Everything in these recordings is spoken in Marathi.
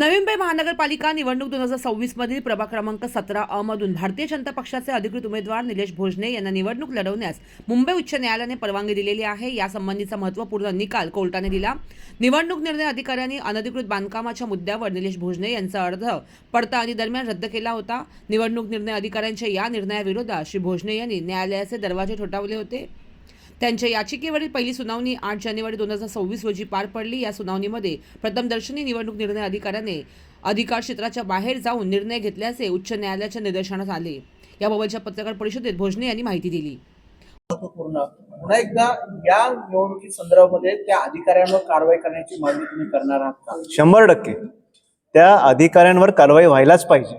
नवी मुंबई महानगरपालिका निवडणूक दोन हजार सव्वीस मधील प्रभाग क्रमांक सतरा अ मधून भारतीय जनता पक्षाचे अधिकृत उमेदवार निलेश भोजने यांना निवडणूक लढवण्यास मुंबई उच्च न्यायालयाने परवानगी दिलेली आहे. यासंबंधीचा महत्त्वपूर्ण निकाल कोर्टाने दिला. निवडणूक निर्णय अधिकाऱ्यांनी अनधिकृत बांधकामाच्या मुद्द्यावर निलेश भोजने यांचा अर्ज पडताळणी दरम्यान रद्द केला होता. निवडणूक निर्णय अधिकाऱ्यांच्या या निर्णयाविरोधात श्री भोजने यांनी न्यायालयाचे दरवाजे ठोठावले होते. त्यांच्या याचिकेवरील पहिली सुनावणी आठ जानेवारी दोन हजार सव्वीस रोजी पार पडली. या सुनावणीमध्ये प्रथमदर्शनी निवडणूक निर्णय अधिकाऱ्याने अधिकार क्षेत्राच्या बाहेर जाऊन निर्णय घेतल्याचे उच्च न्यायालयाच्या निदर्शनास आले. याबाबतच्या पत्रकार परिषदेत भोजने यांनी माहिती दिली. पुन्हा एकदा या निवडणुकी संदर्भामध्ये त्या अधिकाऱ्यांवर कारवाई करण्याची मागणी तुम्ही करणार आहात का? शंभर टक्के. त्या अधिकाऱ्यांवर कारवाई व्हायलाच पाहिजे.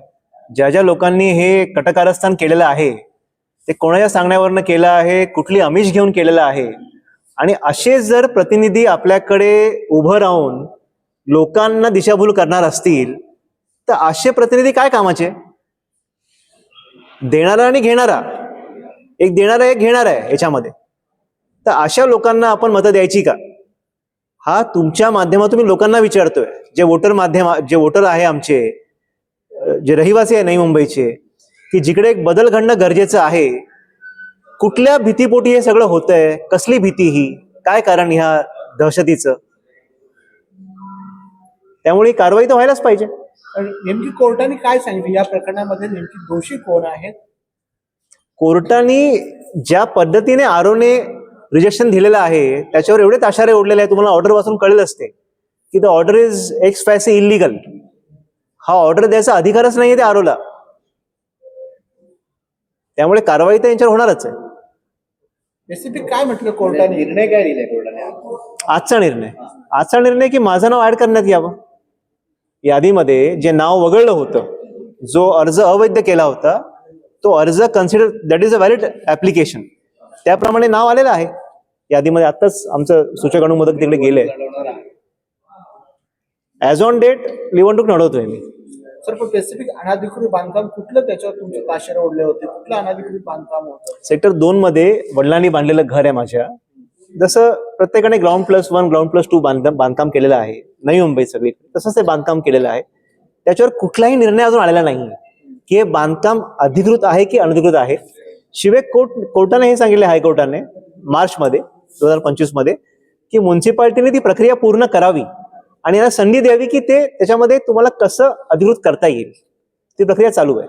ज्या ज्या लोकांनी हे कटकारस्थान केलेलं आहे ते कोणाच्या सांगण्यावरनं केलं आहे कुठली अमिष घेऊन केलेलं आहे? आणि असे जर प्रतिनिधी आपल्याकडे उभं राहून लोकांना दिशाभूल करणार असतील तर असे प्रतिनिधी काय कामाचे? देणारा आणि घेणारा. एक देणारा एक घेणारा आहे याच्यामध्ये. तर अशा लोकांना आपण मतं द्यायची का? हा तुमच्या माध्यमातून मी लोकांना विचारतोय. जे वोटर माध्यम जे वोटर आहे आमचे जे रहिवासी आहे नवी मुंबईचे की जिकडे एक बदल घडणं गरजेचं आहे कुठल्या भीतीपोटी हे सगळं होतंय कसली भीती ही काय कारण ह्या दहशतीचं? त्यामुळे ही कारवाई तर व्हायलाच पाहिजे. नेमकी कोर्टाने काय सांगितलं? या प्रकरणामध्ये नेमकी दोषी कोण आहेत? कोर्टाने ज्या पद्धतीने आरोने रिजेक्शन दिलेलं आहे त्याच्यावर एवढे ताशारे ओढलेले आहे तुम्हाला ऑर्डर वाचून कळेल असते की the order is ex facie illegal हा ऑर्डर द्यायचा अधिकारच नाहीये त्या आरोला. त्यामुळे कारवाई तर यांच्यावर होणारच आहे. काय म्हटलं कोर्टाने? निर्णय काय दिलाय कोर्टाने? आजचा निर्णय. आजचा निर्णय की माझं नाव ऍड करण्यात यावं. यादीमध्ये जे नाव वगळलं होतं जो अर्ज अवैध केला होता तो अर्ज consider that is a valid application त्याप्रमाणे नाव आलेलं आहे. यादीमध्ये आताच आमचं सूचक अनुमोदक तिकडे गेले ऍज ऑन डेट निवडणूक लढवतोय मी. सर पण स्पेसिफिक अनाधिकृत बांधकाम कुठलं त्याच्यावर तुमचे ताशेर ओढले होते? कुठलं अनाधिकृत बांधकाम होतं? सेक्टर दोन मध्ये वडिलांनी बांधलेलं घर आहे माझ्या. जसं प्रत्येकाने ground plus one ground plus two बांधकाम बांधकाम केलेलं आहे. नवी मुंबई सगळी तसंच ते बांधकाम केलेलं आहे. त्याच्यावर कुठलाही निर्णय अजून आलेला नाही. की हे बांधकाम अधिकृत आहे की अनधिकृत आहे? शिवाय कोर्ट कोर्टाने हे सांगितले हायकोर्टाने मार्चमध्ये दोन हजार पंचवीसमध्ये की म्युन्सिपाल्टीने ती प्रक्रिया पूर्ण करावी. आणि याला संधी द्यावी की ते त्याच्यामध्ये तुम्हाला कसं अधिकृत करता येईल. ती प्रक्रिया चालू आहे.